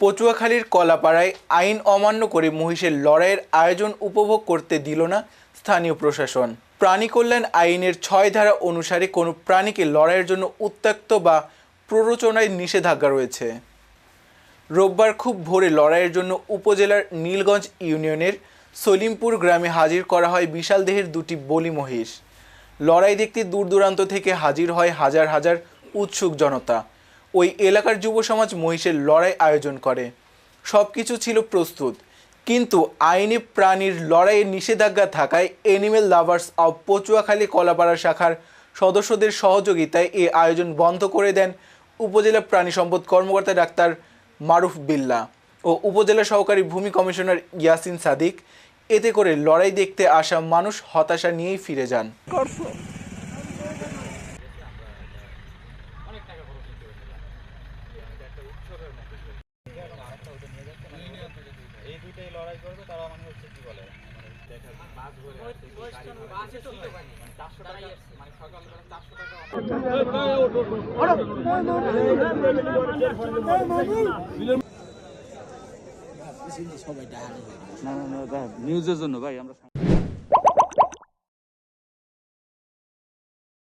পটুয়াখালীর কলাপাড়ায় আইন অমান্য করে মহিষের লড়াইয়ের আয়োজন উপভোগ করতে দিল না স্থানীয় প্রশাসন। প্রাণী কল্যাণ আইনের ছয় ধারা অনুসারে কোনো প্রাণীকে লড়াইয়ের জন্য উত্ত্যক্ত বা প্ররোচনায় নিষেধাজ্ঞা রয়েছে। রোববার খুব ভোরে লড়াইয়ের জন্য উপজেলার নীলগঞ্জ ইউনিয়নের সলিমপুর গ্রামে হাজির করা হয় বিশাল দেহের দুটি বলি মহিষ। লড়াই দেখতে দূর দূরান্ত থেকে হাজির হয় হাজার হাজার উৎসুক জনতা। ওই এলাকার যুব সমাজ মহিষের লড়াই আয়োজন করে। সব কিছু ছিল প্রস্তুত। কিন্তু আইনি প্রাণীর লড়াইয়ের নিষেধাজ্ঞা থাকায় animal lovers of Patuakhali Kalapara শাখার সদস্যদের সহযোগিতায় এ আয়োজন বন্ধ করে দেন উপজেলা প্রাণী সম্পদ কর্মকর্তা ডাক্তার মারুফ বিল্লা ও উপজেলা সহকারী ভূমি কমিশনার ইয়াসিন সাদিক। এতে করে লড়াই দেখতে আসা মানুষ হতাশা নিয়েই ফিরে যান। এই দুইটাই লড়াই করবে তারা মানে হচ্ছে কি বলে মানে মানে মানে নিউজের জন্য ভাই আমরা